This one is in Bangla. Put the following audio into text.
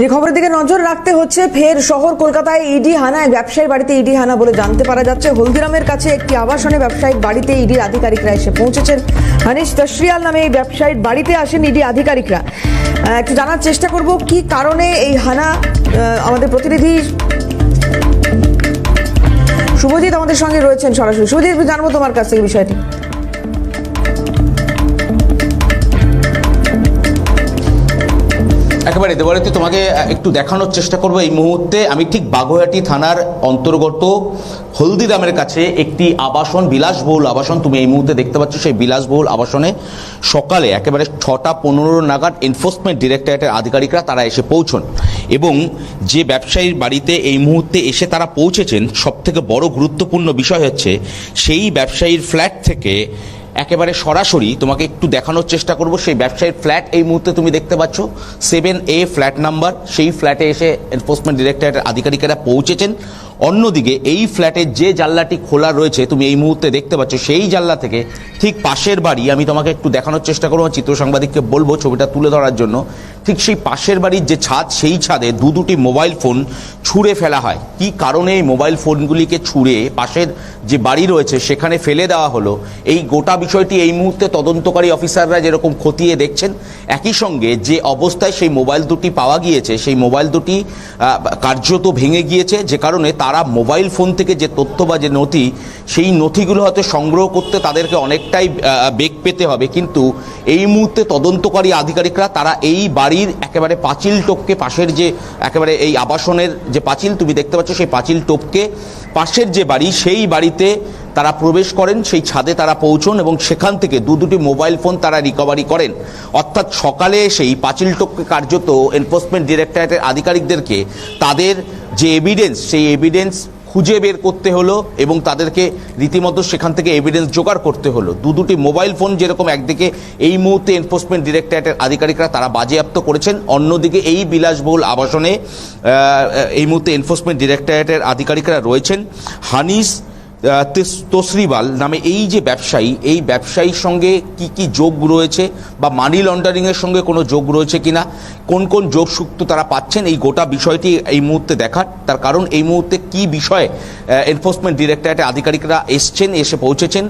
যে খবরের দিকে নজর রাখতে হচ্ছে ফের শহর কলকাতায় ইডি হানায়। ব্যবসায়ী বাড়িতে ইডি হানা বলে জানতে পারা যাচ্ছে। হলদিরামের কাছে একটি আবাসনে ব্যবসায়িক বাড়িতে ইডির আধিকারিকরা এসে পৌঁছেছেন। হানিশ তশরিয়াল নামে এই ব্যবসায়ীর বাড়িতে আসেন ইডি আধিকারিকরা। একটু জানার চেষ্টা করব, কি কারণে এই হানা আমাদের প্রতিনিধি শুভজিৎ আমাদের সঙ্গে রয়েছেন সরাসরি। শুভজিৎ, জানব তোমার কাছ থেকে বিষয়টি। একেবারে দেবারিতে তোমাকে একটু দেখানোর চেষ্টা করব। এই মুহূর্তে আমি ঠিক বাগুইহাটি থানার অন্তর্গত হলদিরামের কাছে একটি আবাসন, বিলাসবহুল আবাসন, তুমি এই মুহূর্তে দেখতে পাচ্ছ সেই বিলাসবহুল আবাসনে সকালে একেবারে ছটা পনেরো নাগাদ এনফোর্সমেন্ট ডিরেক্টরেটের আধিকারিকরা তারা এসে পৌঁছন এবং যে ব্যবসায়ীর বাড়িতে এই মুহূর্তে এসে তারা পৌঁছেছেন, সবথেকে বড় গুরুত্বপূর্ণ বিষয় হচ্ছে সেই ব্যবসায়ীর ফ্ল্যাট থেকে একেবারে সরাসরি তোমাকে একটু দেখানোর চেষ্টা করব। সেই ব্যবসায়ীর ফ্ল্যাট এই মুহূর্তে তুমি দেখতে পাচ্ছ। সেভেন এ ফ্ল্যাট নাম্বার সেই ফ্ল্যাটে এসে এনফোর্সমেন্ট ডিরেক্টরেটের আধিকারিকেরা পৌঁছেছেন। অন্যদিকে এই ফ্ল্যাটের যে জানলাটি খোলা রয়েছে, তুমি এই মুহূর্তে দেখতে পাচ্ছ, সেই জানলা থেকে ঠিক পাশের বাড়ি, আমি তোমাকে একটু দেখানোর চেষ্টা করব, চিত্র সাংবাদিককে বলব ছবিটা তুলে ধরার জন্য, ঠিক সেই পাশের বাড়ির যে ছাদ, সেই ছাদে দু দুটি মোবাইল ফোন ছুঁড়ে ফেলা হয়। কি কারণে এই মোবাইল ফোনগুলিকে ছুঁড়ে পাশের যে বাড়ি রয়েছে, সেখানে ফেলে দেওয়া হলো? এই গোটা বিষয়টি এই মুহূর্তে তদন্তকারী অফিসাররা যেরকম খতিয়ে দেখছেন, একই সঙ্গে যে অবস্থায় সেই মোবাইল দুটি পাওয়া গিয়েছে, সেই মোবাইল দুটি কার্যত ভেঙে গিয়েছে, যে কারণে তারা মোবাইল ফোন থেকে যে তথ্য বা যে নথি, সেই নথিগুলো হয়তো সংগ্রহ করতে তাদেরকে অনেকটাই বেগ পেতে হবে। কিন্তু এই মুহূর্তে তদন্তকারী আধিকারিকরা তারা এই বাড়ির একেবারে পাঁচিল টোপকে, পাশের যে, একেবারে এই আবাসনের যে পাঁচিল, তুমি দেখতে পাচ্ছ সেই পাঁচিল টোপকে, পাশের যে বাড়ি, সেই বাড়িতে তারা প্রবেশ করেন, সেই ছাদে তারা পৌঁছন এবং সেখান থেকে দু দুটি মোবাইল ফোন তারা রিকভারি করেন। অর্থাৎ সকালে সেই পাঁচিল টোপকে কার্যত এনফোর্সমেন্ট ডিরেক্টরেটের আধিকারিকদেরকে তাদের যে এভিডেন্স সেই এভিডেন্স খুঁজে বের করতে হলো এবং তাদেরকে রীতিমতো সেখান থেকে এভিডেন্স জোগাড় করতে হলো। দু দুটি মোবাইল ফোন যেরকম একদিকে এই মুহূর্তে এনফোর্সমেন্ট ডিরেক্টরেটের আধিকারিকরা তারা বাজেয়াপ্ত করেছেন, অন্যদিকে এই বিলাসবহুল আবাসনে এই মুহূর্তে এনফোর্সমেন্ট ডিরেক্টরেটের আধিকারিকরা রয়েছেন। হানিস তসরিবাল নামে এই যে ব্যবসায়ী, এই ব্যবসায়ীর সঙ্গে কি কি যোগ রয়েছে বা মানি লন্ডারিংয়ের সঙ্গে কোনো যোগ রয়েছে কিনা, কোন কোন যোগসূক্ত তারা পাচ্ছেন, এই গোটা বিষয়টি এই মুহূর্তে দেখার। তার কারণ এই মুহূর্তে কি বিষয়ে এনফোর্সমেন্ট ডিরেক্টরেটের আধিকারিকরা এসছেন, এসে পৌঁছেছেন